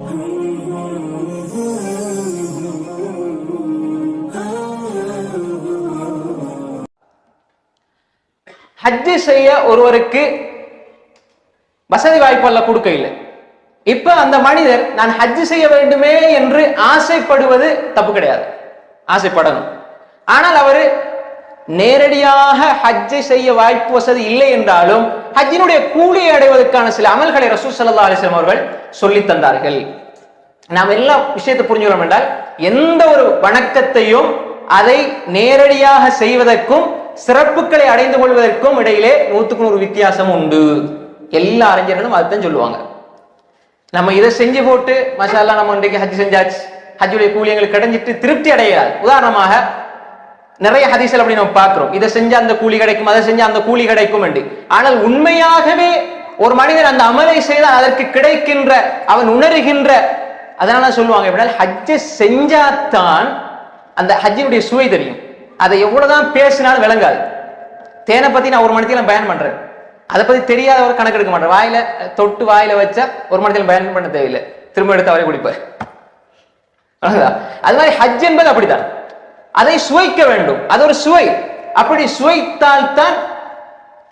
ஹஜ்ஜு செய்ய ஒருவருக்கு வசதி வாய்ப்பெல்லாம் கொடுக்க இல்லை இப்ப அந்த மனிதர் நான் ஹஜ்ஜு செய்ய வேண்டுமே என்று ஆசைப்படுவது தப்பு கிடையாது. ஆசைப்படணும். ஆனால் அவர் நேரடியாக ஹஜ்ஜை செய்ய வாய்ப்பு வசதி இல்லை என்றாலும் ஹஜ்ஜினுடைய கூலியை அடைவதற்கான சில அமல்களை ரசூல் சல்லா அலிஸ்லாம் அவர்கள் சொல்லித் தந்தார்கள். நாம் எல்லா விஷயத்தை புரிஞ்சுக்கிறோம் என்றால் எந்த ஒரு வணக்கத்தையும் அதை நேரடியாக செய்வதற்கும் சிறப்புகளை அடைந்து கொள்வதற்கும் இடையிலே நூத்துக்கு நூறு வித்தியாசம் உண்டு. எல்லா அறிஞர்களும் அதுதான் சொல்லுவாங்க. நம்ம இதை செஞ்சு போட்டு மசாலா நம்ம இன்றைக்கு ஹஜ் செஞ்சாச்சு. ஹஜ்ஜுடைய கூலி எங்களுக்கு கிடைஞ்சிட்டு திருப்தி அடையாது உதாரணமாக நிறைய ஹதீசல் அப்படி நம்ம பார்க்கிறோம். இதை செஞ்சா அந்த கூலி கிடைக்கும் அதை செஞ்சா அந்த கூலி கிடைக்கும் என்று. ஆனால் உண்மையாகவே ஒரு மனிதன் அந்த அமலை செய்தால் அதற்கு கிடைக்கின்ற அவன் உணர்கின்ற அதனால சொல்லுவாங்க எப்படின்னா ஹஜ்ஜை செஞ்சாதான் அந்த ஹஜ்ஜினுடைய சுவை தெரியும். அதை எவ்வளவுதான் பேசினாலும் விளங்காது. தேனை பத்தி நான் ஒரு மணித்தில பயன் பண்றேன். அதை பத்தி தெரியாதவர் கணக்கு எடுக்க மாட்டேன். வாயில தொட்டு வாயில வச்சா ஒரு மனிதன் பயன் பண்ண தேவையில்லை. திரும்ப எடுத்து அவரே குடிப்பார். அது மாதிரி ஹஜ் என்பது அப்படித்தான். அதை சுவைக்க வேண்டும். அது ஒரு சுவை. அப்படி சுவைத்தால் தான்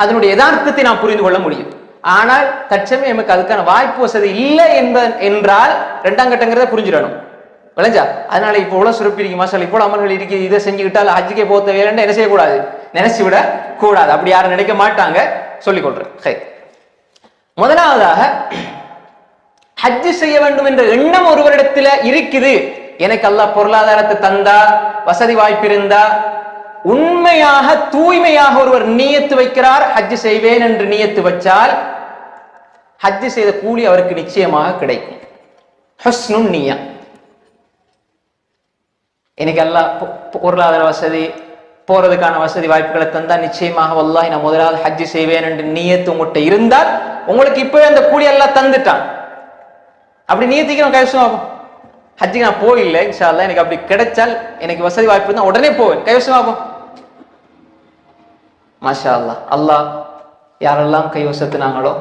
அதனுடைய யதார்த்தத்தை நாம் புரிந்து கொள்ள முடியும். ஆனால் தற்சமயம் நமக்கு அதுக்கான வாய்ப்பு வசதி இல்லை என்ப என்றால் ரெண்டாம் கட்டங்கிறத புரிஞ்சிடணும். விளைஞ்சா? அதனால இப்போ இவ்வளவு சுரப்பி இருக்கு. மசாலா இப்போ அமல்கள் இருக்கு. இதை செஞ்சுக்கிட்டால் ஹஜ்ஜுக்கே போத்த வேலைன்னு என்ன செய்யக்கூடாது? நினைச்சு விட கூடாது. அப்படி யாரும் நினைக்க மாட்டாங்க. சொல்லிக் கொள்றேன். சரி முதலாவதாக ஹஜ்ஜு செய்ய வேண்டும் என்ற எண்ணம் ஒருவரிடத்துல இருக்குது. எனக்கு அல்லாஹ் பொருளாதாரத்தை தந்தா வசதி வாய்ப்பு இருந்தா உண்மையாக தூய்மையாக ஒருவர் நீயத்து வைக்கிறார் ஹஜ்ஜு செய்வேன் என்று நீயத்து வச்சால் ஹஜ்ஜு செய்த கூலி அவருக்கு நிச்சயமாக கிடைக்கும். ஹஸ்னு நீயா. எனக்கு எல்லாம் பொருளாதார வசதி போறதுக்கான வசதி வாய்ப்புகளை தந்தா நிச்சயமாக வல்லாஹ் நான் முதலாவது ஹஜ்ஜு செய்வேன் என்று நீயத்து உங்கள்கிட்ட இருந்தால் உங்களுக்கு இப்பவே அந்த கூலி எல்லாம் தந்துட்டான். அப்படி நியத்திக்கு நான் கைவசம் ஆகும் ஹஜ்ஜுக்கு நான் போயில்லை இன்ஷா எனக்கு அப்படி கிடைச்சால் எனக்கு வசதி வாய்ப்பு இருந்தால் உடனே போவேன். கைவசம் ஆகும் மாஷா அல்லாஹ் அல்லாஹ் யாரெல்லாம் கைவசத்தினாங்களோ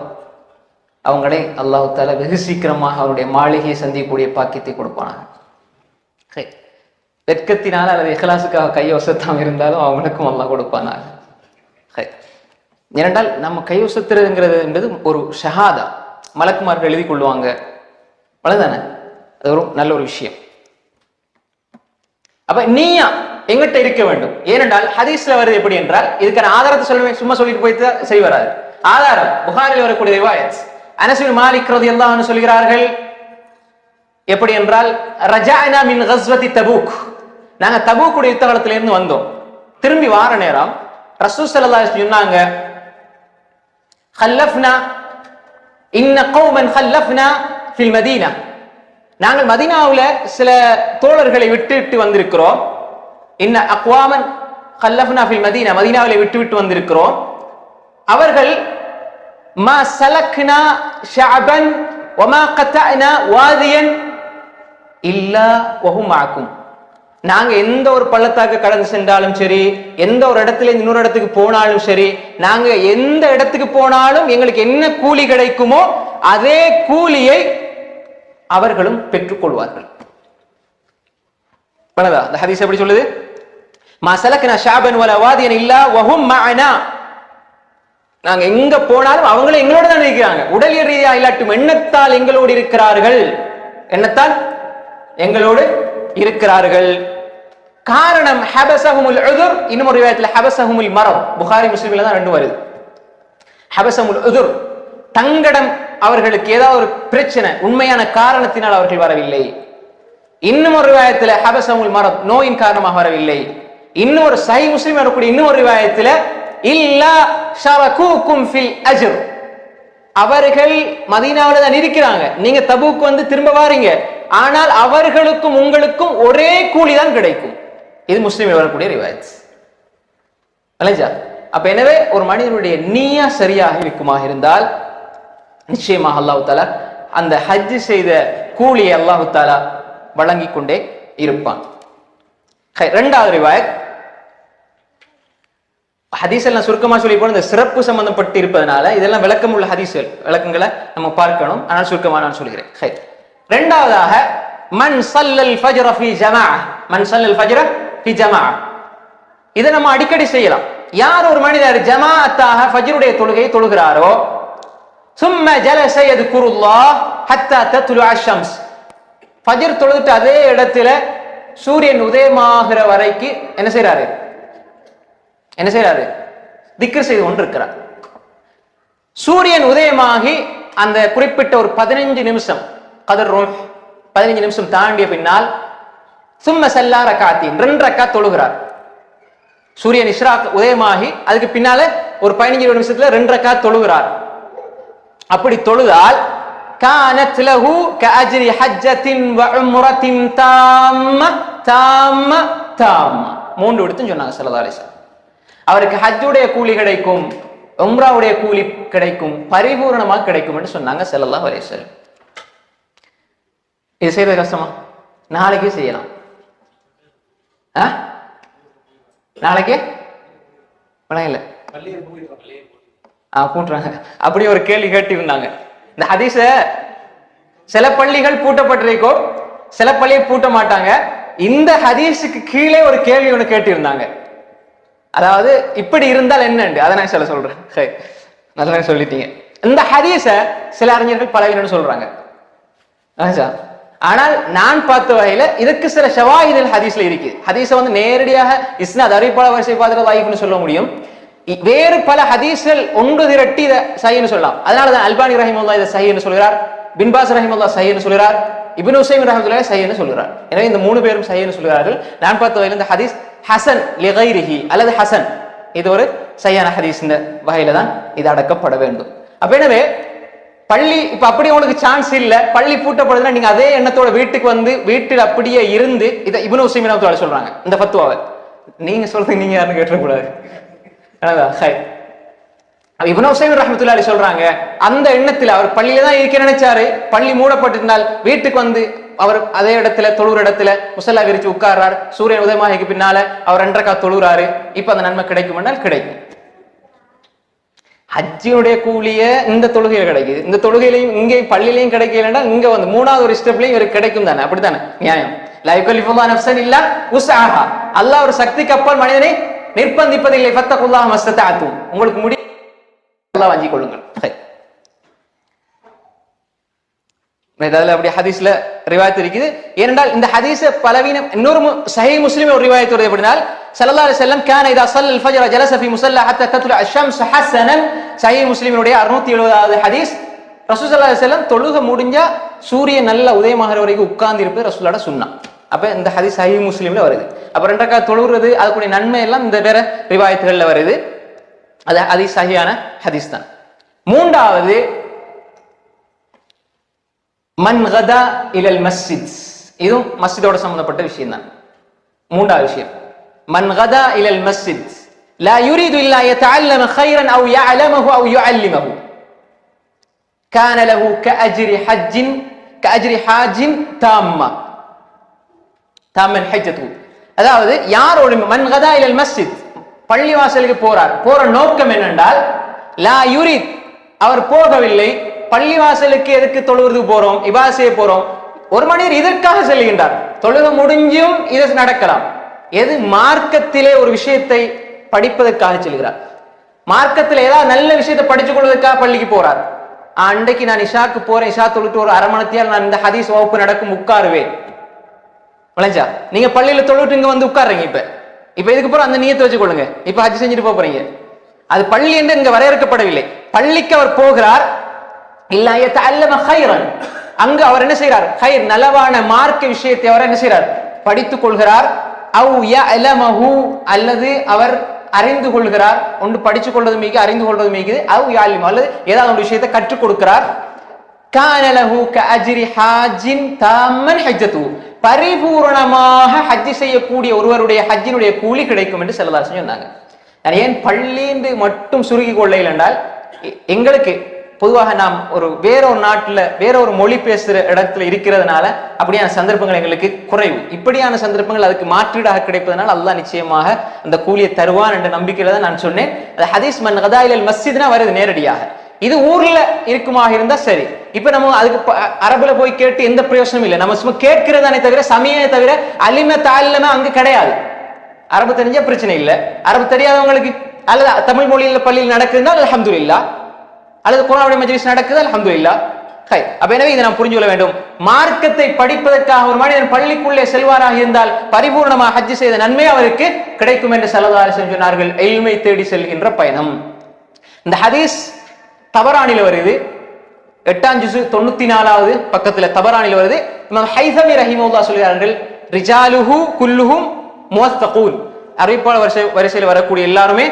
அவங்களே அல்லாஹ் வெகு சீக்கிரமாக அவருடைய மாளிகையை சந்திக்கக்கூடிய பாக்கியத்தை கொடுப்பானாங்க சரி. வெட்கத்தினால் அல்லது இஹ்லாசுக்காக கைவசத்தாம இருந்தாலும் அவங்களுக்கும் அல்லாஹ் கொடுப்பானாங்க சரி. ஏனென்றால் நம்ம கைவசத்துறதுங்கிறது என்பது ஒரு ஷஹாதா. மலக்குமார்கள் எழுதி கொள்வாங்க. அவ்வளவுதானே? அது ஒரு நல்ல ஒரு விஷயம். அப்ப நீயா எங்கிட்ட இருக்க வேண்டும்? ஏனென்றால் ஹதீஸ்ல வருது எப்படி என்றால் இதுக்கான ஆதாரத்தை சொல்ல சும்மா சொல்லிட்டு போயிட்டு சரி வராது. ஆதாரம் புகாரில் வரக்கூடிய ரிவாயத் அனசுவின் மாலிக் எல்லாம் சொல்கிறார்கள் எப்படி என்றால் ரஜாயினா மின் ஹஸ்வதி தபூக். நாங்க தபூக்குடைய யுத்த காலத்திலிருந்து வந்தோம். திரும்பி வார நேரம் ரசூல் சல்லா சொன்னாங்க ஹல்லஃப்னா இன்ன கௌமன் ஹல்லஃப்னா ஃபில் மதீனா. நாங்கள் மதினாவில் சில தோழர்களை விட்டுவிட்டு வந்திருக்கிறோம். என்ன அக்வாமன் கல்லஃப்னா ஃபில் மதீனா. மதீனாவில் விட்டுவிட்டு வந்திருக்கிறோம். அவர்கள் மா சலக்னா ஷாபன் வமா கத்தனா வாதியன் இல்லா வஹுமாக்கும் நாங்க எந்த ஒரு பள்ளத்தாக்கு கடந்து சென்றாலும் சரி எந்த ஒரு இடத்துல இன்னொரு இடத்துக்கு போனாலும் சரி நாங்க எந்த இடத்துக்கு போனாலும் எங்களுக்கு என்ன கூலி கிடைக்குமோ அதே கூலியை அவர்களும் பெற்றுக்கொள்வார்கள். பலதா இந்த ஹதீஸ் எப்படி சொல்லுது? மா ஷாபன் வல வாதியன் இல்லா வஹும் மஅனா. நாங்க எங்க போனாலும் அவங்களும் எங்களோட தான் இருக்கிறாங்க. உடல் ரீதியா இல்லாட்டும் எண்ணத்தால் எங்களோடு இருக்கிறார்கள். எண்ணத்தால்? எங்களோடு இருக்கிறார்கள். காரணம் ஹபசஹுமுல் உதுர். இன்னும் ஒரு விதத்துல ஹபசஹுமுல் மரம் புகாரி முஸ்லிம்ல தான் ரெண்டும் வருது. ஹபசமுல் உதுர். தங்கடம் அவர்களுக்கு ஏதாவது ஒரு பிரச்சனை உண்மையான காரணத்தினால் அவர்கள் வரவில்லை. இன்னும் ஒரு விவாயத்துல ஹபசமுல் மரம் நோயின் காரணமாக வரவில்லை. இன்னும் ஒரு சை முஸ்லீம் வரக்கூடிய இன்னும் ஒரு விவாயத்துல இல்லா ஷரகூக்கும் ஃபில் அஜர். அவர்கள் மதீனாவில தான் இருக்கிறாங்க. நீங்க தபுக்கு வந்து திரும்ப வாரீங்க. ஆனால் அவர்களுக்கும் உங்களுக்கும் ஒரே கூலி தான் கிடைக்கும். இது முஸ்லீமில் வரக்கூடிய ரிவாயத். அலைஜா அப்ப எனவே ஒரு மனிதனுடைய நீயா சரியாக இருக்குமாக இருந்தால் நிச்சயமாக அல்லாஹ் தாலா அந்த ஹஜ் செய்த கூலியை அல்லாஹு தாலா வழங்கி கொண்டே இருப்பான். ஹை, ரிவாயத். ஹதீஸ் எல்லாம் சுருக்கமா சொல்லி போன இந்த சிறப்பு சம்பந்தப்பட்டு இருப்பதனால இதெல்லாம் விளக்கம் உள்ள ஹதீஸ்கள் விளக்கங்களை நம்ம பார்க்கணும். ஆனால் சுருக்கமா நான் சொல்கிறேன். ஹை. ரெண்டாவதாக மன் சல்லல் ஃபஜ்ர ஃபி ஜமா மன் சல்லல் ஃபஜ்ர ஃபி ஜமா இதை நம்ம அடிக்கடி செய்யலாம். யார் ஒரு மனிதர் ஜமாஅத்தாக ஃபஜ்ருடைய தொழுகையை தொழுகிறாரோ சும்ம ஜலச யذ்குருல்லாஹ் ஹத்தா தத்லு அஷம்ஸ். ஃபஜர் தொழுதுட்டு அதே இடத்துல சூரியன் உதயமாகிற வரைக்கு என்ன செய்யறாரு என்ன செய்யறாரு திக்ர் செய்து கொண்டிருக்கிறார். சூரியன் உதயமாகி அந்த குறிப்பிட்ட ஒரு பதினஞ்சு நிமிஷம் கதர் பதினஞ்சு நிமிஷம் தாண்டிய பின்னால் சும்ம செல்லா ரக்காத்தி ரெண்டு ரக்கா தொழுகிறார். சூரியன் இஸ்ரா உதயமாகி அதுக்கு பின்னால ஒரு பதினஞ்சு நிமிஷத்துல ரெண்டு ரக்கா தொழுகிறார். அப்படி தொழுதால் கானத் லஹு கஅஜ்ரி ஹஜ்ஜத்தின் வ உம்ரத்தின் தாம்ம தாம்ம தாம்ம. மூன்று விடுத்துன்னு சொன்னாங்க ஸல்லல்லாஹு அலைஹி வஸல்லம். அவருக்கு ஹஜ்ஜுடைய கூலி கிடைக்கும் உம்ராவுடைய கூலி கிடைக்கும் பரிபூரணமாக கிடைக்கும் என்று சொன்னாங்க ஸல்லல்லாஹு அலைஹி வஸல்லம். இது செய்யறது கஷ்டமா? நாளைக்கே செய்யலாம். ஆ? நாளைக்கே? இல்லை. பூட்டுறாங்க அப்படி ஒரு கேள்வி கேட்டிருந்தாங்க. இந்த ஹதீஸ சில பள்ளிகள் பூட்டப்பட்டிருக்கோ சில பள்ளியை பூட்ட மாட்டாங்க இந்த ஹதீஸுக்கு கீழே ஒரு கேள்வி ஒன்று கேட்டிருந்தாங்க. அதாவது இப்படி இருந்தால் என்னண்டு? அதை நான் சொல்ல சொல்றேன். சரி நல்லா சொல்லிட்டீங்க. இந்த ஹதீஸ சில அறிஞர்கள் பலவீனம்னு சொல்றாங்க. ஆனால் நான் பார்த்த வகையில இதுக்கு சில ஷவாஹிதல் ஹதீஸ்ல இருக்கு. ஹதீஸ வந்து நேரடியாக இஸ்னாத் அறிவிப்பாளர் வரிசை பார்த்துட்டு வாய்ப்புன்னு சொல்ல முடியும். வேறு பல ஹதீஸ்கள் ஒன்று திரட்டி இதை சஹின்னு சொல்லலாம். அதனால தான் அல்பானி ரஹிமுல்லா இதை சஹின்னு சொல்கிறார். பின்பாஸ் ரஹிமுல்லா சஹின்னு சொல்கிறார். இபின் உசைம் ரஹமத்துல்லாஹி சஹின்னு சொல்கிறார். எனவே இந்த மூணு பேரும் சஹின்னு சொல்கிறார்கள். நான் பார்த்த வகையில் இந்த ஹதீஸ் ஹசன் லிகைரிஹி அல்லது ஹசன். இது ஒரு சையான ஹதீஸ் இந்த வகையில தான் இது அடக்கப்பட வேண்டும். அப்ப எனவே பள்ளி இப்ப அப்படி உங்களுக்கு சான்ஸ் இல்ல. பள்ளி பூட்டப்படுதுன்னா நீங்க அதே எண்ணத்தோட வீட்டுக்கு வந்து வீட்டில் அப்படியே இருந்து இதை இப்னு உசைம் சொல்றாங்க. இந்த பத்துவாவை நீங்க சொல்றது நீங்க யாருன்னு கேட்டக்கூடாது இப்னு உசைம் ரஹ்மத்துல்லாஹி சொல்றாங்க அந்த எண்ணத்துல அவர் பள்ளியில தான் இருக்க நினைச்சாரு. பள்ளி மூடப்பட்டிருந்தால் வீட்டுக்கு வந்து அவர் அதே இடத்துல தொழுற இடத்துல முசல்லா விரிச்சு உட்கார்றார். சூரியன் உதயமாகிக்கு பின்னால அவர் ரெண்டரைக்கா தொழுறாரு. இப்ப அந்த நன்மை கிடைக்கும் கிடைக்கும். ஹஜ்ஜினுடைய கூலிய இந்த தொழுகையில கிடைக்குது. இந்த தொழுகையிலையும் இங்கே பள்ளியிலையும் கிடைக்கலன்னா இங்க வந்து மூணாவது ஒரு ஸ்டெப்லயும் இவருக்கு கிடைக்கும் தானே? அப்படித்தானே? நியாயம். லைஃப் நஃப்சன் இல்ல உஸ்ஆஹா ஒரு சக்திக்கு அப்பால் மனிதனை நிர்பந்திப்பதில்லை. ஃபத்தகுல்லா மஸ்தத்தாத்து உங்களுக்கு முடி வாங்கி கொள்ளுங்கள். அதில் அப்படி ஹதீஸ்ல ரிவாயத்து இருக்குது. ஏனென்றால் இந்த ஹதீஸ் பலவீனம் இன்னொரு சஹி முஸ்லிம் ஒரு ரிவாயத்து வருது எப்படினால் சல்லா செல்லம் கேன் இதா சல் ஃபஜர் ஜலச ஃபி முசல்லா ஹத்த தத்துல அஷம் சஹசனன் சஹி முஸ்லிமினுடைய அறுநூத்தி எழுபதாவது ஹதீஸ். ரசூசல்லா அலி செல்லம் தொழுக முடிஞ்சா சூரியன் நல்ல உதயமாகிற வரைக்கும் உட்கார்ந்து இருப்பது ரசூலோட சொன்னான் அப்போ இந்த ஹதீஸ் ஹை முஸ்லீம்ல வருது. அப்போ ரெண்டக்கா தொழுகிறது அதுக்குடைய நன்மை எல்லாம் இந்த வேற ரிவாயத்துகளில் வருது. அது ஹதீஸ் சஹியான ஹதீஸ் தான். மூன்றாவது மன்கதா இலல் மஸ்ஜித். இதுவும் மஸ்ஜிதோட சம்பந்தப்பட்ட விஷயம் தான் மூன்றாவது விஷயம் மன்கதா இலல் மஸ்ஜித். லா யுரீது இல்லா யதஅல்லம கைரன் அவ் யஅலமஹு அவ் யுஅல்லிமஹு கான லஹு கஅஜ்ரி ஹஜ்ஜின் கஅஜ்ரி ஹாஜின் தாம்மா தாமன் ஹஜ்ஜத்து. அதாவது யார் ஒளி மன்கதா இல் மஸ்ஜித்? பள்ளிவாசலுக்கு போறார். போற நோக்கம் என்னென்றால் லா யூரித். அவர் போகவில்லை. பள்ளிவாசலுக்கு எதுக்கு தொழுவது போறோம்? இபாசையை போறோம். ஒரு மனிதர் இதற்காக செல்கின்றார். தொழுக முடிஞ்சும் இது நடக்கலாம். எது மார்க்கத்திலே ஒரு விஷயத்தை படிப்பதற்காக செல்கிறார். மார்க்கத்தில் ஏதாவது நல்ல விஷயத்தை படிச்சு கொள்வதற்காக பள்ளிக்கு போறார். அன்றைக்கு நான் இஷாக்கு போறேன். இஷா தொழுட்டு ஒரு அரமணத்தியால் நான் இந்த ஹதீஸ் வகுப்பு நடக்கும் உட்காருவேன். விளைஞ்சா? நீங்க பள்ளியில தொழுவிட்டு இங்க வந்து உட்காருங்க இப்ப. இப்ப இதுக்கு அப்புறம் அந்த நியத்தை வச்சுக்கொள்ளுங்க. இப்ப ஹஜ் செஞ்சுட்டு போறீங்க. அது பள்ளி என்று இங்க வரையறுக்கப்படவில்லை. பள்ளிக்கு அவர் போகிறார். இல்ல அல்லம ஹைரன் அங்கு அவர் என்ன செய்யறார் ஹைர் நலவான மார்க்க விஷயத்தை அவர் என்ன செய்யறார் படித்துக் கொள்கிறார். அவு யஅலமஹு அல்லது அவர் அறிந்து கொள்கிறார். ஒன்று படிச்சு கொள்வது மிக அறிந்து கொள்வது மிக அவு யாலிம் அல்லது ஏதாவது ஒரு விஷயத்தை கற்றுக் கொடுக்கிறார். பரிபூரணமாக ஹஜ் செய்யக்கூடிய ஒருவருடைய ஹஜ்ஜினுடைய கூலி கிடைக்கும் என்று செல்லதார் சொன்னாங்க. நான் ஏன் பள்ளிந்து மட்டும் சுருகி கொள்ளையில் என்றால் எங்களுக்கு பொதுவாக நாம் ஒரு வேற ஒரு நாட்டில் வேற ஒரு மொழி பேசுகிற இடத்துல இருக்கிறதுனால அப்படியான சந்தர்ப்பங்கள் எங்களுக்கு குறைவு. இப்படியான சந்தர்ப்பங்கள் அதுக்கு மாற்றீடாக கிடைப்பதனால் அல்லாஹ் நிச்சயமாக அந்த கூலியை தருவான் என்ற நம்பிக்கையில தான் நான் சொன்னேன். அது ஹதீஸ் மன் கதாயில் மஸ்ஜித்னா வருது நேரடியாக. இது ஊர்ல இருக்குமாக இருந்தா சரி. இப்ப நம்ம அதுக்கு அரபுல போய் கேட்டு எந்த பிரயோசனமும் இல்லை. நம்ம சும்மா கேட்கிறதானே தவிர சமய தவிர அலிம தாலிலமே அங்க கிடையாது. அரபு தெரிஞ்சா பிரச்சனை இல்லை. அரபு தெரியாதவங்களுக்கு அல்லது தமிழ் மொழியில பள்ளியில் நடக்குதுன்னா இல்லா அல்லது குரானுடைய மஜ்லிஸ் நடக்குது அல்ஹம்துலில்லாஹ் ஹை. அப்ப எனவே இதை நாம் புரிஞ்சு கொள்ள வேண்டும். மார்க்கத்தை படிப்பதற்காக ஒரு மனிதன் பள்ளிக்குள்ளே செல்வாராக இருந்தால் பரிபூர்ணமாக ஹஜ் செய்த நன்மை அவருக்கு கிடைக்கும் என்று சல்லல்லாஹு சொன்னார்கள். எளிமை தேடி செல்கின்ற பயணம். இந்த ஹதீஸ் தபரானில வருது. எட்டாம் ஜுசு தொண்ணூத்தி நாலாவது பக்கத்துல தபரானில வருது. இமாம் ஹைசமி ரஹிமுல்லா சொல்கிறார்கள் ரிஜாலுஹு குல்லுஹும் முவஸ்தகூன் அறிவிப்பாளர் வரிசை வரிசையில் வரக்கூடிய எல்லாருமே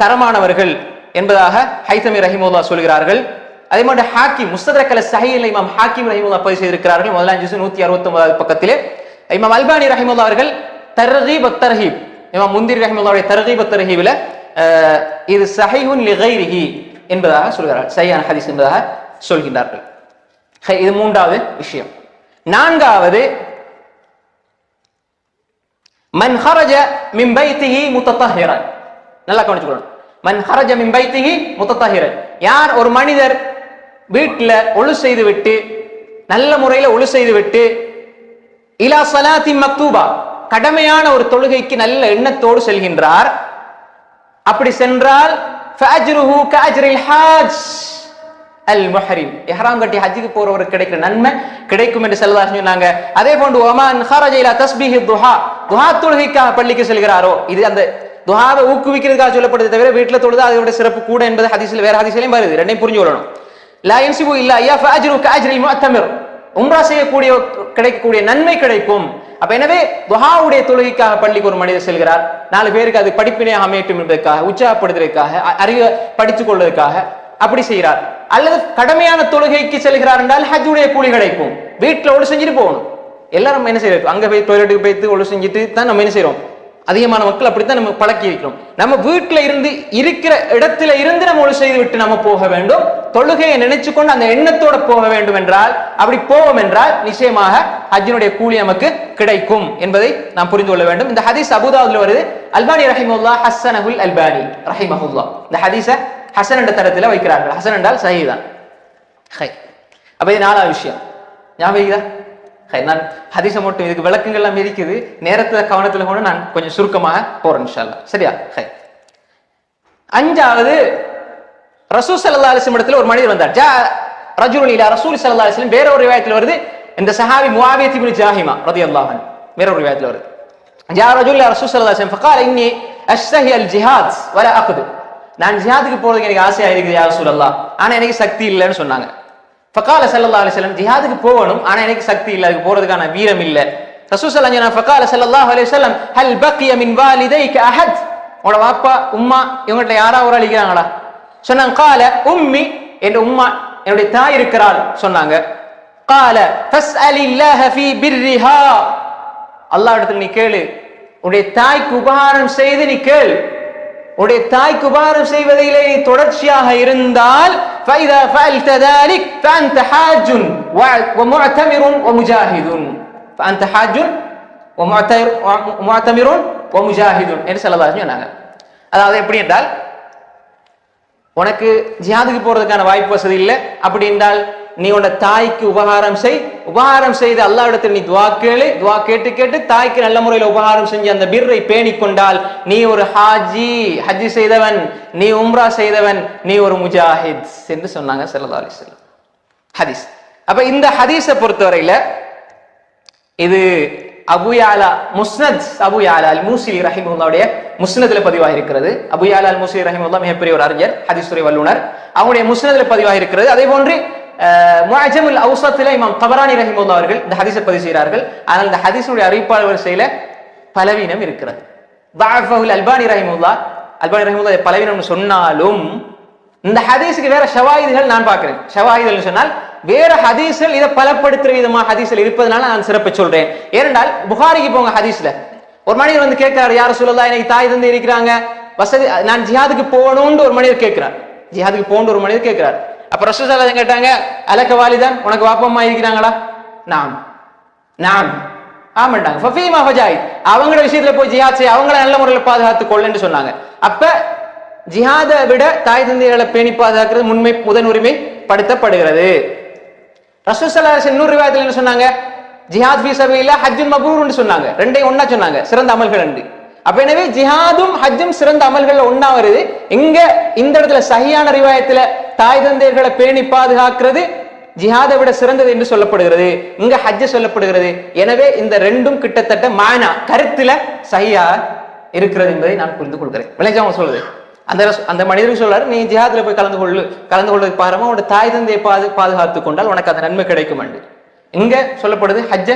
தரமானவர்கள் என்பதாக ஹைசமி ரஹிமுல்லா சொல்கிறார்கள். அதே மாதிரி ஹாக்கி முஸ்தரக்கல சஹீல் இமாம் ஹாக்கிம் ரஹிமுல்லா பதிவு செய்திருக்கிறார்கள். முதலாம் ஜுசு நூத்தி அறுபத்தி ஒன்பதாவது பக்கத்திலே. இமாம் அல்பானி ரஹிமுல்லா அவர்கள் தர்ஹீப் தர்ஹீப் இமாம் முந்திரி ரஹிமுல்லாவுடைய தர்ஹீப் தர்ஹீபில் இது சஹிஹுன் லிகைரிஹி. என்பதாக சொல்கிறார்கள். சரியான ஹதீஸ் என்பதாக சொல்கின்றார்கள். இது மூன்றாவது விஷயம். நான்காவது மன் ஹரஜ மின் பைத்திஹி முத்தத்தஹிரன் நல்லா கவனிச்சுக்கணும். மன் ஹரஜ மின் பைத்திஹி முத்தத்தஹிரன் யார் ஒரு மனிதர் வீட்டுல ஒழு செய்து விட்டு நல்ல முறையில ஒழு செய்து விட்டு இலா சலாத்தி மக்தூபா. கடமையான ஒரு தொழுகைக்கு நல்ல எண்ணத்தோடு செல்கின்றார். அப்படி சென்றால் ஃபஅஜ்ருஹு கஅஜ்ரில் ஹாஜ் அல் முஹரிம் இஹ்ராம் கட்டி ஹஜ்ஜுக்கு போறவருக்கு கிடைக்கிற நன்மை கிடைக்கும் என்று செல்லதாக சொன்னாங்க. அதே போன்று ஒமான் ஹரஜ தஸ்பீஹி துஹா துஹா தொழுகைக்காக பள்ளிக்கு செல்கிறாரோ இது அந்த துஹாவை ஊக்குவிக்கிறதுக்காக சொல்லப்படுது தவிர வீட்டில் தொழுது அதோட சிறப்பு கூட என்பது ஹதீஸ்ல வேற ஹதீஸ்லயும் வருது. ரெண்டையும் புரிஞ்சு கொள்ளணும். லா யன்சிபு இல்லா ஐயா ஃபஅஜ்ரு கஅஜ்ரில் முஅத்தமிர் உம்ரா செய்யக்கூடிய கிடைக்கக்கூடிய நன்மை கிடைக்கும். அப்ப எனவே துஹாவுடைய தொழுகைக்காக பள்ளிக்கு ஒரு மனிதர் செல்கிறார். நாலு பேருக்கு அது படிப்பினையாக அமையட்டும் என்பதற்காக உற்சாகப்படுவதற்காக அ- படித்துக் கொள்வதற்காக அப்படி செய்கிறார். அல்லது கடமையான தொழுகைக்கு செல்கிறார் என்றால் ஹஜ்ஜுடைய கூலி கிடைக்கும். வீட்டுல ஒழு செஞ்சுட்டு போகணும். எல்லாரும் என்ன செய்யறோம் அங்க போய் டொய்லெட்டுக்கு போய் ஒழு செஞ்சுட்டு தான் நம்ம என்ன செய்யறோம் அதிகமான மக்கள் அப்படித்தான் நம்ம பழக்கி வைக்கிறோம். நம்ம வீட்டில் இருந்து இருக்கிற இடத்துல இருந்து நம்ம ஒழு செய்து விட்டு நம்ம போக வேண்டும். தொழுகையை நினைச்சு கொண்டு அந்த எண்ணத்தோட போக வேண்டும் என்றால் அப்படி போவோம் என்றால் நிச்சயமாக ஹஜ்ஜினுடைய கூலி நமக்கு கிடைக்கும் என்பதை நாம் புரிந்து கொள்ள வேண்டும். இந்த ஹதீஸ் அபுதாவுல வருது. அல்பானி ரஹிமுல்லா ஹஸ்ஸனஹுல் அல்பானி ரஹிமஹுல்லா. இந்த ஹதீஸ ஹசன் என்ற தரத்தில் வைக்கிறார்கள். ஹசன் என்றால் சஹிதான். ஹை. அப்ப இது நாலாவது விஷயம். ஞாபகம் நான் ஹதீஸை மட்டும் இதுக்கு விளக்கங்கள் எல்லாம் இருக்குது நேரத்துல கவனத்துல கொண்டு நான் கொஞ்சம் சுருக்கமாக போறேன் இன்ஷா அல்லாஹ். சரியா? ஹை அஞ்சாவது ரசூ சல்லா அலிஸ்லம் இடத்துல ஒரு மனிதர் வந்தார். ஜா ரஜுலுன் இல்லா ரசூல் சல்லா அலிஸ்லம் வேற ஒரு விவாயத்தில் வருது. இந்த சஹாபி முஆவியத் இப்னு ஜாஹிமா ரதி அல்லாஹன் வேற ஒரு விவாயத்தில் வருது. ஜா ரஜுல் இலா ரசூல் சல்லா அலிஸ்லம் ஃபகால் இன்னி அஷ்தஹி அல் ஜிஹாத் வர அக்து நான் ஜிஹாதுக்கு போறதுக்கு எனக்கு ஆசையா இருக்குது யா ரசூலல்லாஹ். ஆனா எனக்கு சக்தி இல்லைன்னு சொன்னாங்க. ஃபகால ஸல்லல்லாஹு அலைஹி வஸல்லம் ஜிஹாதுக்கு போகணும். ஆனா எனக்கு சக்தி இல்லை. அதுக்கு போறதுக்கான வீரம் இல்லை. ரசூல் ஸல்லல்லாஹு அலைஹி வஸல்லம் ஃபகால ஸல்லல்லாஹு ஹல் பக்கிய மின் வாலிதை அஹத்? உங்களோட வாப்பா உம்மா இவங்கள்ட்ட யாரா ஒரு அழிக்கிறாங்களா? சொன்னாங்க. கால உம்மி என் உம்மா என்னுடைய தாய் இருக்கிறாள். சொன்னாங்க. கால ஃபஸ்அலில்லாஹ ஃபி பிர்ரிஹா. அல்லாஹ் இடத்துல நீ கேளு. உன்னுடைய தாய்க்கு உபகாரம் செய்து நீ கேள். உன்னுடைய தாய்க்கு உபகாரம் செய்வதிலே நீ தொடர்ச்சியாக இருந்தால் فإذا فعلت ذلك فأنت حاج و- ومعتمر ومجاهد فأنت حاج ومعتمر ومعتمر ومجاهد என்று சொல்லலாம் சொன்னாங்க அதாவது எப்படி என்றால் உனக்கு ஜிஹாதுக்கு போறதுக்கான வாய்ப்பு வசதி இல்லை அப்படி என்றால் நீ உன்னோட தாய்க்கு உபகாரம் செய். உபகாரம் செய்து அல்லாவிடத்தில் நீ துவா கேளு. துவா கேட்டு கேட்டு தாய்க்கு நல்ல முறையில் உபகாரம் செஞ்சு அந்த பிர்ரை பேணி கொண்டால் நீ ஒரு ஹாஜி ஹஜ்ஜி செய்தவன் நீ உம்ரா செய்தவன் நீ ஒரு முஜாஹித் என்று சொன்னாங்க சல்லா அலி சொல்லம் ஹதீஸ். அப்ப இந்த ஹதீஸை பொறுத்தவரையில இது அபுயாலா முஸ்னத் அபுயாலா அல் மூசிலி ரஹிமுல்லாவுடைய முஸ்னதுல பதிவாக இருக்கிறது அபுயாலா அல் மூசிலி ரஹிமுல்லா மிகப்பெரிய ஒரு அறிஞர் ஹதீஸ் துறை வல்லுனர். அவங்களுடைய முஸ்னதுல பதிவாக இருக்கிறது அதே போன்று முஜமுல் அவுசத்தில் இமாம் தபரானி ரஹிமுல்லா அவர்கள் இந்த ஹதீஸை பதிவு செய்கிறார்கள். ஆனால் இந்த ஹதீஸுடைய அறிவிப்பாளர் வரிசையில பலவீனம் இருக்கிறது. தாஃபுல் அல்பானி ரஹிமுல்லா அல்பானி ரஹிமுல்லா பலவீனம்னு சொன்னாலும் இந்த ஹதீஸுக்கு வேற ஷவாயுதுகள் நான் பார்க்கிறேன். ஷவாயுதுகள் சொன்னால் வேற ஹதீஸில் இதை பலப்படுத்துற விதமா ஹதீஸில் இருப்பதனால நான் சிறப்பை சொல்றேன். ஏனென்றால் புகாரிக்கு போங்க ஹதீஸ்ல. ஒரு மனிதர் வந்து கேட்கிறார் யார் சொல்லலாம் எனக்கு தாய் தந்து இருக்கிறாங்க? வசதி நான் ஜிஹாதுக்கு போகணும்னு ஒரு மனிதர் கேட்கிறார். ஜிஹாதுக்கு போகணும்னு ஒரு மனிதர் கேட்கிறார். அப்ப ரசூசல்லா கேட்டாங்க அலக்க வாலிதான் உனக்கு வாப்பம்மா இருக்கிறாங்களா? நாம். நாம். ஆமாண்டாங்க. ஃபஃபீமா ஃபஜாய் அவங்களோட விஷயத்துல போய் ஜிஹாத் செய்ய அவங்கள நல்ல முறையில் பாதுகாத்து கொள்ளுன்னு சொன்னாங்க. அப்ப ஜிஹாதை விட தாய் தந்தைகளை பேணி பாதுகாக்கிறது முன்மை முதன் உரிமை படுத்தப்படுகிறது. ரசூசல்லா இன்னொரு விவாதத்தில் என்ன சொன்னாங்க? ஜிஹாத் ஃபீ சபையில் ஹஜ்ஜுன் மபூர்னு சொன்னாங்க. ரெண்டையும் ஒன்னா சொன்னாங்க. சிறந்த அமல்கள் உண்டு அப்ப எனவே ஜிஹாதும் ஹஜ்ஜும் சிறந்த அமல்கள் ஒன்னா வருது. இங்க இந்த இடத்துல சரியான ரிவாயத்துல தாய் தந்தையர்களை பேணி பாதுகாக்கிறது ஜிஹாதை விட சிறந்தது என்று சொல்லப்படுகிறது இங்க ஹஜ்ஜ சொல்லப்படுகிறது. எனவே இந்த ரெண்டும் கிட்டத்தட்ட மானா கருத்துல சரியா இருக்கிறது என்பதை நான் புரிந்து கொள்கிறேன். விளைஞ்சா சொல்லுது அந்த அந்த மனிதருக்கு சொல்றாரு நீ ஜிஹாதில் போய் கலந்து கொள்ளு. கலந்து கொள்வதற்கு பாரமா உன்னோட தாய் தந்தையை பாது பாதுகாத்து கொண்டால் உனக்கு அந்த நன்மை கிடைக்கும் என்று இங்க சொல்லப்படுது ஹஜ்ஜ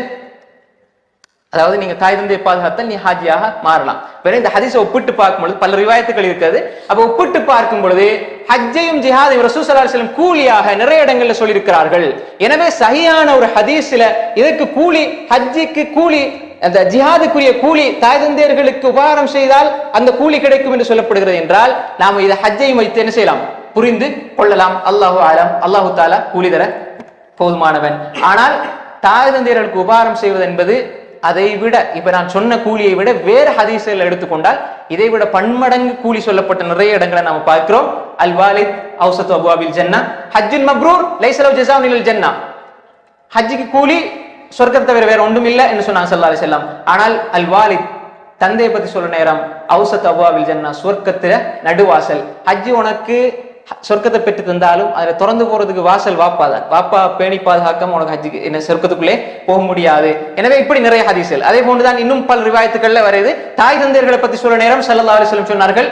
அதாவது நீங்க தாய் தந்தையை பாதுகாத்தால் நீ ஹாஜியாக மாறலாம். வேற இந்த ஹதீஸை ஒப்பிட்டு பார்க்கும்பொழுது பல ரிவாயத்துகள் இருக்கிறது. அப்ப ஒப்பிட்டு பார்க்கும் பொழுது ஹஜ்ஜையும் ஜிஹாதையும் ரசூல் ஸல்லல்லாஹு கூலியாக நிறைய இடங்கள்ல சொல்லியிருக்கிறார்கள். எனவே சரியான ஒரு ஹதீஸ்ல இதற்கு கூலி ஹஜ்ஜிக்கு கூலி அந்த ஜிஹாதுக்குரிய கூலி தாய் தந்தையர்களுக்கு உபகாரம் செய்தால் அந்த கூலி கிடைக்கும் என்று சொல்லப்படுகிறது என்றால் நாம இதை ஹஜ்ஜையும் வைத்து என்ன செய்யலாம்? புரிந்து கொள்ளலாம். அல்லாஹு ஆலம் அல்லாஹு தாலா கூலி தர போதுமானவன். ஆனால் தாய் தந்தையர்களுக்கு உபகாரம் செய்வது என்பது அதை விட இப்ப நான் சொன்ன கூலியை விட வேறு ஹதீஸ்கள் எடுத்துக்கொண்டால் இதை விட பன்மடங்கு கூலி சொல்லப்பட்ட நிறைய இடங்களை நாம பார்க்கிறோம். அல் வாலித் அவுசத் அபுவாபில் ஜன்னா ஹஜ்ஜின் மப்ரூர் லைசலவ் ஜஸாவுன் இலல் ஜன்னா. ஹஜ்ஜிக்கு கூலி சொர்க்கத்தை தவிர வேற ஒன்றும் இல்லை என்று சொன்னாங்க சல்லா அலைஹி ஆனால் அல் வாலித் தந்தையை பத்தி சொல்ல நேரம் அவுசத் அபுவாபில் ஜன்னா சொர்க்கத்துல நடுவாசல். ஹஜ்ஜி உனக்கு சொர்க்கத்தை பெற்று தந்தாலும் அதுல திறந்து போறதுக்கு வாசல் வாப்பா தான் வாப்பா பேணி பாதுகாக்கம் உனக்கு ஹஜ்ஜுக்கு என்ன சொர்க்கத்துக்குள்ளே போக முடியாது. எனவே இப்படி நிறைய ஹதீசல் அதே போன்றுதான் இன்னும் பல ரிவாயத்துக்கள்ல வருது. தாய் தந்தையர்களை பத்தி சொல்ல நேரம் ஸல்லல்லாஹு அலிஸ்லம் சொன்னார்கள்.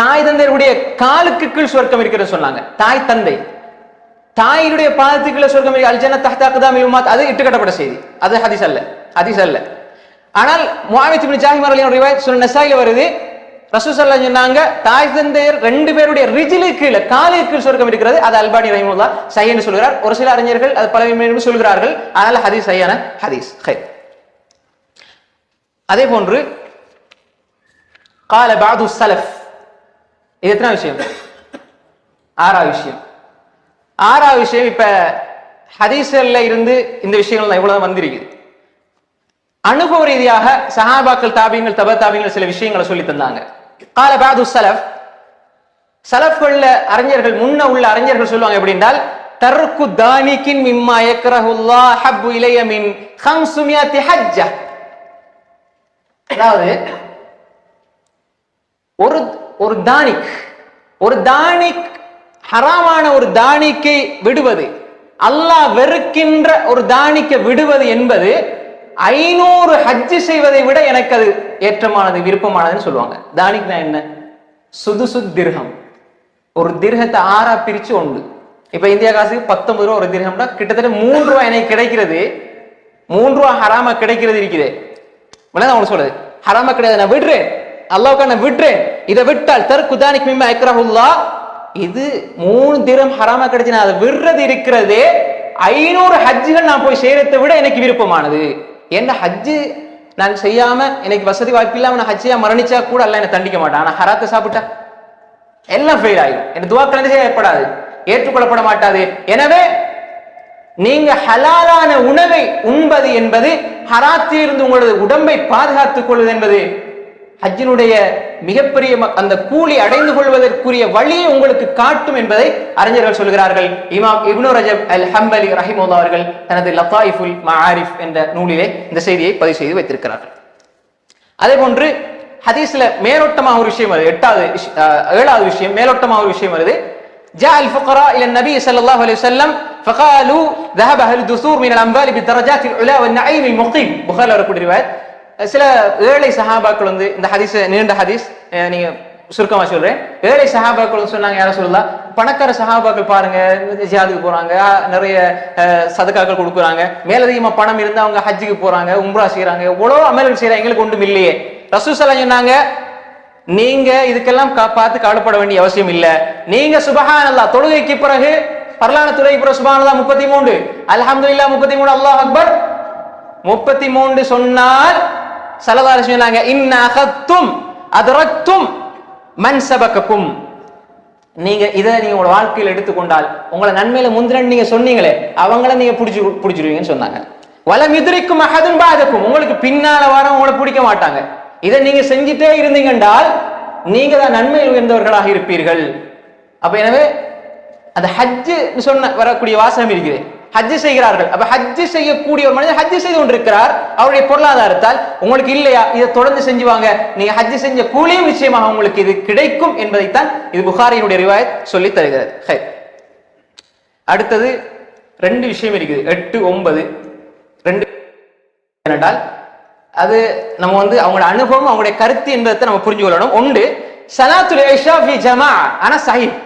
தாய் தந்தையருடைய காலுக்கு கீழ் சொர்க்கம் இருக்கிறது சொன்னாங்க. தாய் தந்தை. தாயினுடைய பாதத்துக்குள்ள சொர்க்கம் அல்ஜன தஹ்தா கதாமில் அது இட்டுக்கட்டப்பட்ட செய்தி. அது ஹதீஸ் அல்ல. ஹதீஸ் அல்ல. ஆனால் முஹாமித் பின் ஜாஹிமர் ரலியல்லாஹு ரிவாயத் சொன்ன நசாயில வருது. ரசூல் சொன்னாங்க தாய் தந்தையர் ரெண்டு பேருடைய ரிஜிலு கீழ காலை கீழ் சொர்க்கம் இருக்கிறது. அது அல்பானி ரஹிமுல்லா என்று சொல்கிறார். ஒரு சில அறிஞர்கள் அது பல சொல்கிறார்கள். ஆனால் ஹதீஸ் சையான ஹதீஸ். ஹை அதே போன்று கால பாது சலஃப் இது எத்தனை விஷயம்? ஆறாவது விஷயம். ஆறாவது விஷயம் இப்ப ஹதீஸ்ல இருந்து இந்த விஷயங்கள் இவ்வளவு வந்திருக்குது. அனுபவ ரீதியாக சஹாபாக்கள் தாபியங்கள் தப தாபியங்கள் சில விஷயங்களை சொல்லி தந்தாங்க. கால பாது சலஃப் சலஃப்கள்ல அறிஞர்கள் முன்ன உள்ள அறிஞர்கள் சொல்லுவாங்க எப்படின்றால் தர்க்கு தானிக்கின் மிம்மா எக்ரஹுல்லா ஹப்பு இலைய மின் ஹம்சுமியாத்தி ஹஜ்ஜா அதாவது ஒரு ஒரு தானிக் ஒரு தானிக் ஹராமான ஒரு தானிக்கை விடுவது அல்லாஹ் வெறுக்கின்ற ஒரு தானிக்கை விடுவது என்பது ஐநூறு ஹஜ்ஜு செய்வதை விட எனக்கு அது ஏற்றமானது விருப்பமானதுன்னு சொல்லுவாங்க. தானிக்னா என்ன? சுதுசு திர்கம் ஒரு திர்கத்தை ஆறா பிரிச்சு உண்டு இப்ப இந்தியா காசுக்கு பத்தொன்பது ரூபா ஒரு திர்கம்னா கிட்டத்தட்ட மூன்று ரூபா எனக்கு கிடைக்கிறது. மூன்று ரூபா ஹராமா கிடைக்கிறது இருக்குது விளங்க உங்களுக்கு சொல்றது. ஹராமா கிடையாது நான் விடுறேன். அல்லாவுக்கு நான் விடுறேன். இதை விட்டால் தர் குதானிக் மிம்ம ஐக்ரஹுல்லா இது மூணு திரம் ஹராமா கிடைச்சு நான் அதை விடுறது இருக்கிறதே ஐநூறு ஹஜ்ஜுகள் நான் போய் செய்யறதை விட எனக்கு விருப்பமானது. என்ன ஹஜ்ஜு நான் செய்யாம எனக்கு வசதி வாய்ப்பு இல்லாம நான் ஹஜ்ஜியா மரணிச்சா கூட எல்லாம் என்ன தண்டிக்க மாட்டான். ஆனா ஹராத்தை சாப்பிட்டா? எல்லாம் ஃபெயில் ஆயிடும் என் துவா ஏற்படாது. ஏற்றுக்கொள்ளப்பட மாட்டாது. எனவே நீங்க ஹலாலான உணவை உண்பது என்பது ஹராத்தில் இருந்து உங்களது உடம்பை பாதுகாத்துக் கொள்வது என்பது ஹஜ்ஜினுடைய மிகப்பெரிய ம- அந்த கூலி அடைந்து கொள்வதற்குரிய வழியை உங்களுக்கு காட்டும் என்பதை அறிஞர்கள் சொல்கிறார்கள் இமாம் இப்னு ரஜப் அல் ஹம்பலி ரஹிமுல்லா அவர்கள் தனது லத்தாயிஃபுல் மஆரிஃப் என்ற நூலிலே இந்த செய்தியை பதிவு செய்து வைத்திருக்கிறார்கள் அதே போன்று ஹதீஸ்ல மேலோட்டமா ஒரு விஷயம் வருது எட்டாவது விஷ- அஹ், ஏழாவது விஷயம் மேலோட்டமா ஒரு விஷயம் வருது جاء الفقراء الى النبي صلى الله عليه وسلم فقالوا ذهب اهل الدثور من الاموال بالدرجات العلى والنعيم المقيم புகாரில் வரக்கூடிய ரிவாயத் சில ஏழை சஹாபாக்கள் வந்து இந்த ஹதீஸ் நீண்ட ஹதீஸ் நீங்க சுருக்கமா சொல்றேன். ஏழை சஹாபாக்கள் சொன்னாங்க யாரும் சொல்லலாம் பணக்கார சஹாபாக்கள் பாருங்க ஜியாதுக்கு போறாங்க நிறைய சதுக்காக்கள் சதக்காக்கள் கொடுக்குறாங்க. மேலதிகமா பணம் இருந்தா அவங்க ஹஜ்ஜுக்கு போறாங்க உம்ரா செய்யறாங்க எவ்வளவு அமல்கள் செய்யறாங்க எங்களுக்கு ஒன்றும் இல்லையே. ரசூசலா சொன்னாங்க நீங்க இதுக்கெல்லாம் பார்த்து கவலைப்பட வேண்டிய அவசியம் இல்ல. நீங்க சுபஹானல்லா தொழுகைக்கு பிறகு பரலான துறைக்கு பிறகு சுபஹானல்லா முப்பத்தி மூன்று. அல்ஹம்துலில்லாஹ் முப்பத்தி மூணு அல்லாஹ் அக்பர். முப்பத்தி மூன்று சொன்னால் சலதார சொன்னாங்க இன்ன அதரத்தும் மன் சபக்கக்கும் நீங்க இதை நீங்க உங்களோட வாழ்க்கையில் எடுத்துக்கொண்டால் உங்களை நன்மையில முந்திரன் நீங்க சொன்னீங்களே அவங்கள நீங்க பிடிச்சி பிடிச்சிருவீங்கன்னு சொன்னாங்க. வலம் எதிரிக்கும் அகதும் பாதக்கும். உங்களுக்கு பின்னால வர உங்களை பிடிக்க மாட்டாங்க. இதை நீங்க செஞ்சுட்டே இருந்தீங்க என்றால் நீங்க தான் நன்மையில் உயர்ந்தவர்களாக இருப்பீர்கள். அப்ப எனவே அந்த ஹஜ்ஜு சொன்ன வரக்கூடிய வாசகம் இருக்குது. ஹஜ்ஜு செய்கிறார்கள். அப்ப ஹஜ்ஜு செய்யக்கூடிய ஒரு மனிதர் ஹஜ்ஜு செய்து கொண்டிருக்கிறார். அவருடைய பொருளாதாரத்தால் உங்களுக்கு இல்லையா? இதை தொடர்ந்து செஞ்சுவாங்க. நீங்க ஹஜ்ஜு செஞ்ச கூலியும் நிச்சயமாக உங்களுக்கு இது கிடைக்கும் என்பதைத்தான் இது புகாரியினுடைய ரிவாயத் சொல்லி தருகிறது. ஹை. அடுத்தது ரெண்டு விஷயம் இருக்குது. எட்டு ஒன்பது. ரெண்டு என்றால் அது நம்ம வந்து அவங்களோட அனுபவம் அவங்களுடைய கருத்து என்பதை நம்ம புரிஞ்சு கொள்ளணும் ஒன்று சலாத்துல் இஷா ஃபி ஜமா ஆனா சஹிப்